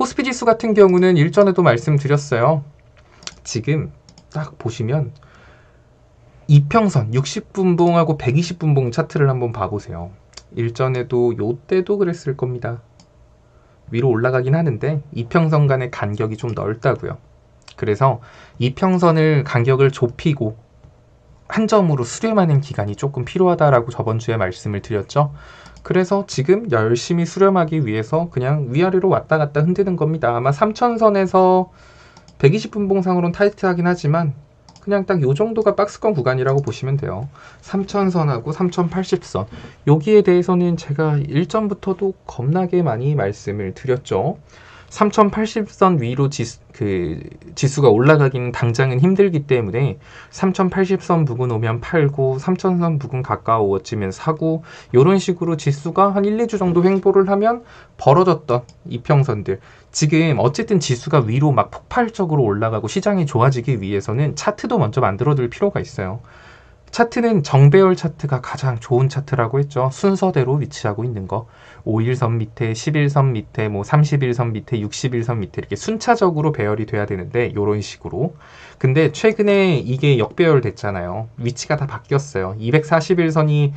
코스피 지수 같은 경우는 일전에도 말씀드렸어요. 지금 딱 보시면 이평선 60분봉하고 120분봉 차트를 한번 봐보세요. 일전에도 요때도 그랬을 겁니다. 위로 올라가긴 하는데 이평선 간의 간격이 좀 넓다고요. 그래서 이평선을 간격을 좁히고 한 점으로 수렴하는 기간이 조금 필요하다라고 저번 주에 말씀을 드렸죠. 그래서 지금 열심히 수렴하기 위해서 그냥 위아래로 왔다 갔다 흔드는 겁니다. 아마 3천선에서 120분봉상으로는 타이트하긴 하지만 그냥 딱 요 정도가 박스권 구간이라고 보시면 돼요. 3000선하고 3080선. 여기에 대해서는 제가 일전부터도 겁나게 많이 말씀을 드렸죠. 3080선 위로 지수, 그 지수가 올라가기는 당장은 힘들기 때문에 3080선 부근 오면 팔고 3000선 부근 가까워지면 사고 이런 식으로 지수가 한 1, 2주 정도 횡보를 하면 벌어졌던 이평선들 지금 어쨌든 지수가 위로 막 폭발적으로 올라가고 시장이 좋아지기 위해서는 차트도 먼저 만들어둘 필요가 있어요. 차트는 정배열 차트가 가장 좋은 차트라고 했죠. 순서대로 위치하고 있는 거. 5일선 밑에, 11선 밑에, 뭐 31선 밑에, 61선 밑에 이렇게 순차적으로 배열이 돼야 되는데 이런 식으로. 근데 최근에 이게 역배열 됐잖아요. 위치가 다 바뀌었어요. 241선이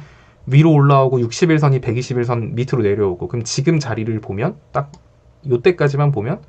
위로 올라오고 61선이 121선 밑으로 내려오고 그럼 지금 자리를 보면 딱 요때까지만 보면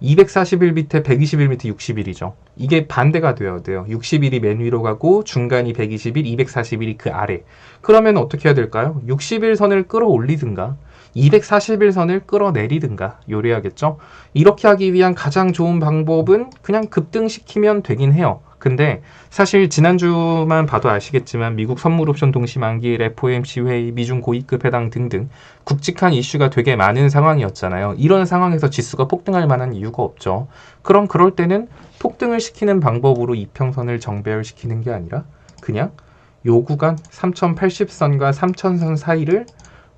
241 밑에 121 밑에 60일이죠. 이게 반대가 되어야 돼요. 60일이 맨 위로 가고 중간이 120일, 241이 그 아래. 그러면 어떻게 해야 될까요? 60일 선을 끌어올리든가 241선을 끌어내리든가 요래야겠죠. 이렇게 하기 위한 가장 좋은 방법은 그냥 급등시키면 되긴 해요. 근데 사실 지난주만 봐도 아시겠지만 미국 선물 옵션 동시 만기, FOMC 회의, 미중 고위급 해당 등등 굵직한 이슈가 되게 많은 상황이었잖아요. 이런 상황에서 지수가 폭등할 만한 이유가 없죠. 그럼 그럴 때는 폭등을 시키는 방법으로 이평선을 정배열시키는 게 아니라 그냥 요 구간 3080선과 3000선 사이를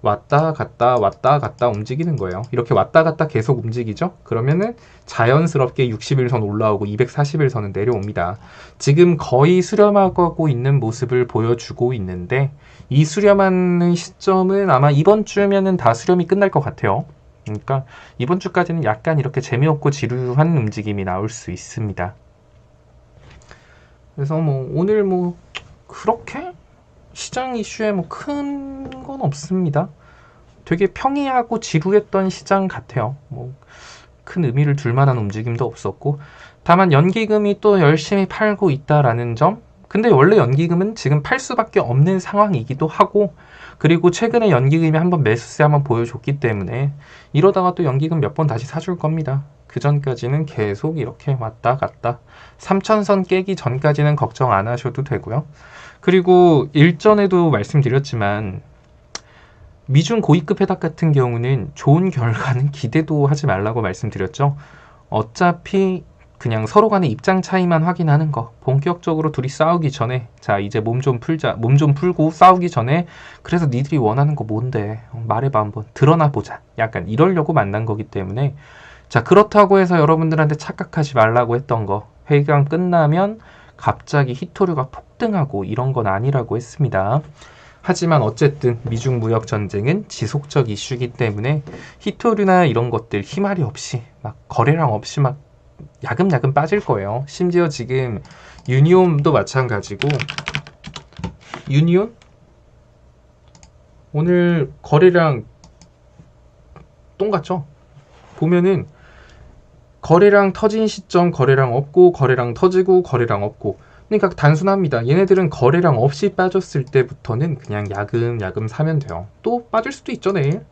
왔다 갔다 왔다 갔다 움직이는 거예요. 이렇게 왔다 갔다 계속 움직이죠? 그러면은 자연스럽게 60일선 올라오고 241선은 내려옵니다. 지금 거의 수렴하고 있는 모습을 보여주고 있는데 이 수렴하는 시점은 아마 이번 주면은 다 수렴이 끝날 것 같아요. 그러니까 이번 주까지는 약간 이렇게 재미없고 지루한 움직임이 나올 수 있습니다. 그래서 뭐 오늘 뭐 그렇게 시장 이슈에 뭐 큰 건 없습니다. 되게 평이하고 지루했던 시장 같아요. 뭐 큰 의미를 둘 만한 움직임도 없었고 다만 연기금이 또 열심히 팔고 있다라는 점. 근데 원래 연기금은 지금 팔 수밖에 없는 상황이기도 하고 그리고 최근에 연기금이 한번 매수세 한번 보여줬기 때문에 이러다가 또 연기금 몇 번 다시 사줄 겁니다. 그 전까지는 계속 이렇게 왔다 갔다 3천선 깨기 전까지는 걱정 안 하셔도 되고요. 그리고 일전에도 말씀드렸지만 미중 고위급 회담 같은 경우는 좋은 결과는 기대도 하지 말라고 말씀드렸죠. 어차피 그냥 서로 간의 입장 차이만 확인하는 거. 본격적으로 둘이 싸우기 전에 자 이제 몸 좀 풀자. 몸 좀 풀고 싸우기 전에 그래서 니들이 원하는 거 뭔데? 말해봐 한번 드러나 보자. 약간 이러려고 만난 거기 때문에 자 그렇다고 해서 여러분들한테 착각하지 말라고 했던 거. 회의가 끝나면 갑자기 히토류가 폭등하고 이런 건 아니라고 했습니다. 하지만 어쨌든 미중 무역 전쟁은 지속적 이슈이기 때문에 히토류나 이런 것들 희말이 없이 막 거래량 없이 막 야금야금 빠질 거예요. 심지어 지금 유니온도 마찬가지고 유니온 오늘 거래량 똥 같죠? 보면은 거래량 터진 시점 거래량 없고 거래량 터지고 거래량 없고 그러니까 단순합니다. 얘네들은 거래량 없이 빠졌을 때부터는 그냥 야금 야금 사면 돼요. 또 빠질 수도 있죠, 내일.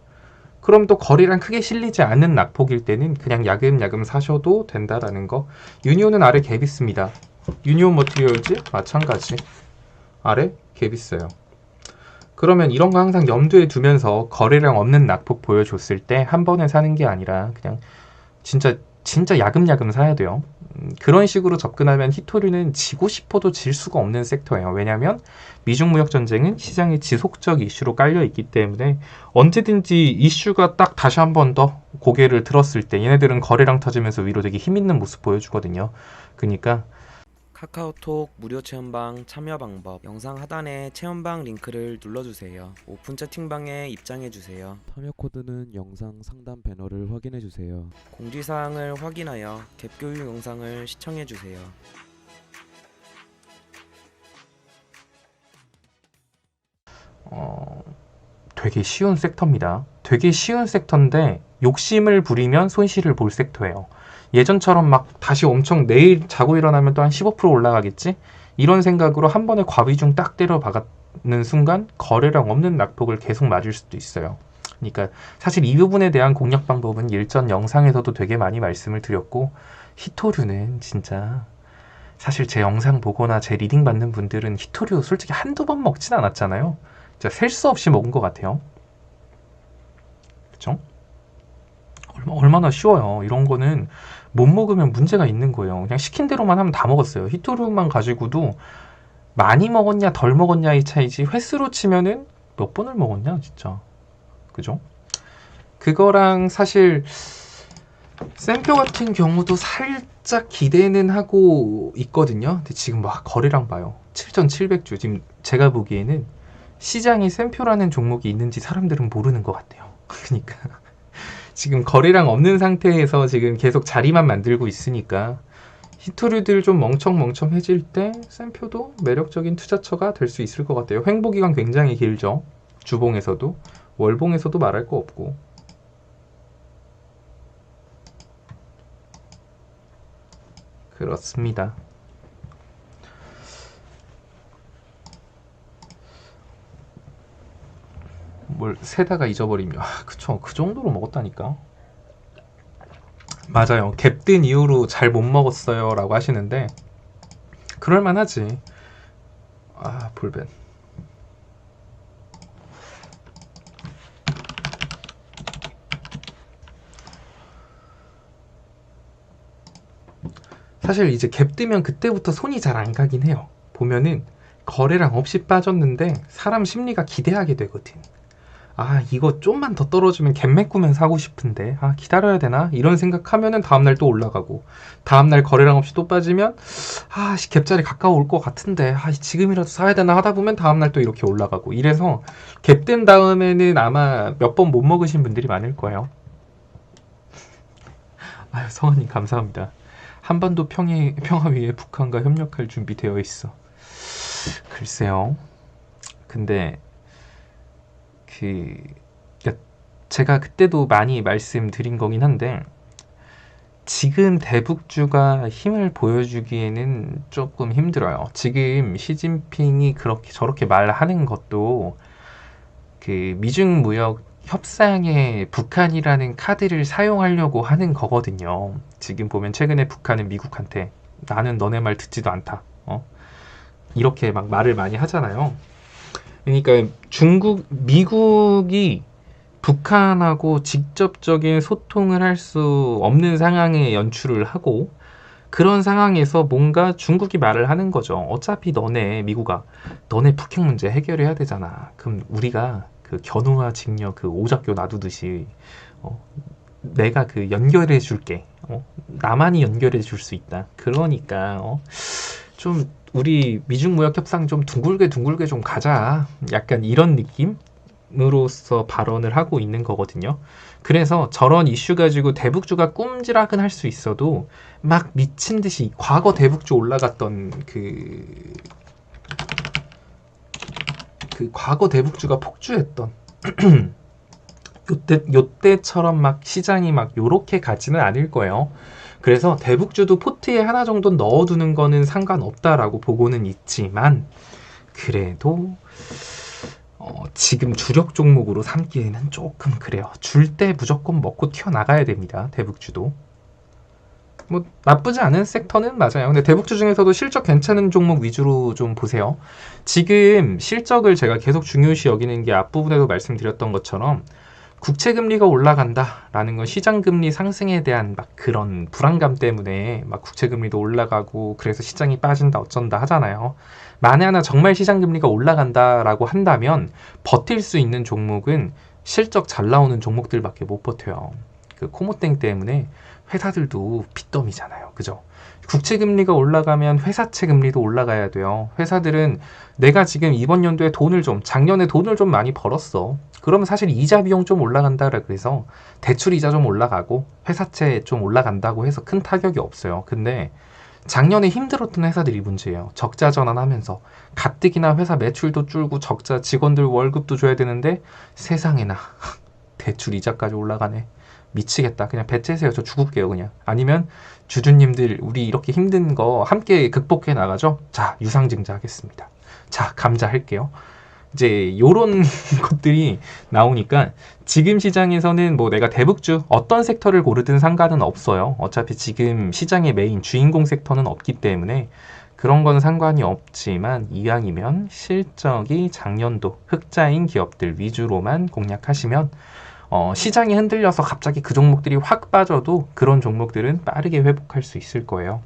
그럼 또 거래량 크게 실리지 않는 낙폭일 때는 그냥 야금야금 사셔도 된다라는 거. 유니온은 아래 갭 있습니다. 유니온 머티리얼즈 마찬가지. 아래 갭 있어요. 그러면 이런 거 항상 염두에 두면서 거래량 없는 낙폭 보여줬을 때 한 번에 사는 게 아니라 그냥 진짜 진짜 야금야금 사야 돼요. 음, 그런 식으로 접근하면 히토류는 지고 싶어도 질 수가 없는 섹터예요. 왜냐하면 미중 무역 전쟁은 시장의 지속적 이슈로 깔려 있기 때문에 언제든지 이슈가 딱 다시 한 번 더 고개를 들었을 때 얘네들은 거래량 터지면서 위로 되게 힘 있는 모습 보여주거든요. 그러니까 카카오톡 무료 체험방 참여 방법 영상 하단에 체험방 링크를 눌러주세요. 오픈 채팅방에 입장해주세요. 참여 코드는 영상 상단 배너를 확인해 주세요. 공지사항을 확인하여 갭 교육 영상을 시청해주세요. 어, 되게 쉬운 섹터입니다. 되게 쉬운 섹터인데 욕심을 부리면 손실을 볼 섹터예요. 예전처럼 막 다시 엄청 내일 자고 일어나면 또 한 15% 올라가겠지? 이런 생각으로 한 번에 과비중 딱 때려 박는 순간 거래량 없는 낙폭을 계속 맞을 수도 있어요. 그러니까 사실 이 부분에 대한 공략 방법은 일전 영상에서도 되게 많이 말씀을 드렸고 히토류는 진짜 사실 제 영상 보거나 제 리딩 받는 분들은 히토류 솔직히 한두 번 먹진 않았잖아요. 진짜 셀 수 없이 먹은 것 같아요. 그쵸? 얼마, 얼마나 쉬워요. 이런 거는 못 먹으면 문제가 있는 거예요. 그냥 시킨 대로만 하면 다 먹었어요. 히토류만 가지고도 많이 먹었냐, 덜 먹었냐의 차이지, 횟수로 치면은 몇 번을 먹었냐, 진짜. 그죠? 그거랑 사실, 샘표 같은 경우도 살짝 기대는 하고 있거든요. 근데 지금 막 거래량 봐요. 7,700주. 지금 제가 보기에는 시장에 샘표라는 종목이 있는지 사람들은 모르는 것 같아요. 그러니까 지금 거래량 없는 상태에서 지금 계속 자리만 만들고 있으니까 히토류들 좀 멍청멍청해질 때 샘표도 매력적인 투자처가 될 수 있을 것 같아요. 횡보 기간 굉장히 길죠. 주봉에서도 월봉에서도 말할 거 없고 그렇습니다. 뭘 세다가 잊어버리면 아, 그쵸. 그 정도로 먹었다니까. 맞아요. 갭든 이후로 잘 못 먹었어요 라고 하시는데 그럴만하지. 아 볼벤 사실 이제 갭 뜨면 그때부터 손이 잘 안 가긴 해요. 보면은 거래량 없이 빠졌는데 사람 심리가 기대하게 되거든 아, 이거 좀만 더 떨어지면 갭 메꾸면 사고 싶은데, 아, 기다려야 되나? 이런 생각하면은 다음날 또 올라가고, 다음날 거래량 없이 또 빠지면, 아, 씨, 갭자리 가까워 올 것 같은데, 아, 지금이라도 사야 되나 하다 보면 다음날 또 이렇게 올라가고, 이래서 갭된 다음에는 아마 몇 번 못 먹으신 분들이 많을 거예요. 아유, 성원님 감사합니다. 한반도 평해, 평화 위에 북한과 협력할 준비되어 있어. 글쎄요. 근데, 그 그러니까 제가 그때도 많이 말씀드린 거긴 한데 지금 대북주가 힘을 보여주기에는 조금 힘들어요. 지금 시진핑이 그렇게 저렇게 말하는 것도 그 미중 무역 협상에 북한이라는 카드를 사용하려고 하는 거거든요. 지금 보면 최근에 북한은 미국한테 나는 너네 말 듣지도 않다. 어? 이렇게 막 말을 많이 하잖아요. 그러니까 중국, 미국이 북한하고 직접적인 소통을 할 수 없는 상황에 연출을 하고 그런 상황에서 뭔가 중국이 말을 하는 거죠. 어차피 너네 미국아, 너네 북핵 문제 해결해야 되잖아. 그럼 우리가 그 견우와 직녀 그 오작교 놔두듯이 어, 내가 그 연결해 줄게. 어, 나만이 연결해 줄 수 있다. 그러니까 어, 좀 우리 미중 무역 협상 좀 둥글게 둥글게 좀 가자. 약간 이런 느낌으로서 발언을 하고 있는 거거든요. 그래서 저런 이슈 가지고 대북주가 꼼지락은 할 수 있어도 막 미친 듯이 과거 대북주 올라갔던 그, 그 과거 대북주가 폭주했던 요때, 요때처럼 막 시장이 막 요렇게 가지는 않을 거예요. 그래서 대북주도 포트에 하나 정도 넣어두는 거는 상관없다라고 보고는 있지만 그래도 어, 지금 주력 종목으로 삼기에는 조금 그래요. 줄 때 무조건 먹고 튀어나가야 됩니다. 대북주도. 뭐 나쁘지 않은 섹터는 맞아요. 근데 대북주 중에서도 실적 괜찮은 종목 위주로 좀 보세요. 지금 실적을 제가 계속 중요시 여기는 게 앞부분에도 말씀드렸던 것처럼 국채 금리가 올라간다라는 건 시장 금리 상승에 대한 막 그런 불안감 때문에 막 국채 금리도 올라가고 그래서 시장이 빠진다 어쩐다 하잖아요. 만에 하나 정말 시장 금리가 올라간다라고 한다면 버틸 수 있는 종목은 실적 잘 나오는 종목들밖에 못 버텨요. 그 코모땡 때문에 회사들도 빚더미잖아요. 그죠? 국채 금리가 올라가면 회사채 금리도 올라가야 돼요. 회사들은 내가 지금 이번 연도에 돈을 좀 작년에 돈을 좀 많이 벌었어. 그러면 사실 이자 비용 좀 올라간다라 그래서 대출 이자 좀 올라가고 회사채 좀 올라간다고 해서 큰 타격이 없어요. 근데 작년에 힘들었던 회사들이 문제예요. 적자 전환하면서 가뜩이나 회사 매출도 줄고 적자 직원들 월급도 줘야 되는데 세상에나 대출 이자까지 올라가네. 미치겠다. 그냥 배째세요. 저 죽을게요. 그냥. 아니면 주주님들 우리 이렇게 힘든 거 함께 극복해 나가죠. 자 유상증자 하겠습니다. 자 감자 할게요. 이제 요런 것들이 나오니까 지금 시장에서는 뭐 내가 대북주 어떤 섹터를 고르든 상관은 없어요. 어차피 지금 시장의 메인 주인공 섹터는 없기 때문에 그런 건 상관이 없지만 이왕이면 실적이 작년도 흑자인 기업들 위주로만 공략하시면 어, 시장이 흔들려서 갑자기 그 종목들이 확 빠져도 그런 종목들은 빠르게 회복할 수 있을 거예요.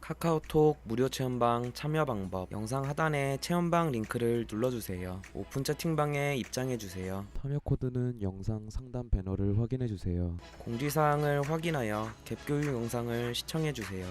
카카오톡 무료 체험방 참여 방법 영상 하단에 체험방 링크를 눌러주세요. 오픈 채팅방에 입장해주세요. 참여 코드는 영상 상단 배너를 확인해 주세요. 공지사항을 확인하여 갭 교육 영상을 시청해주세요.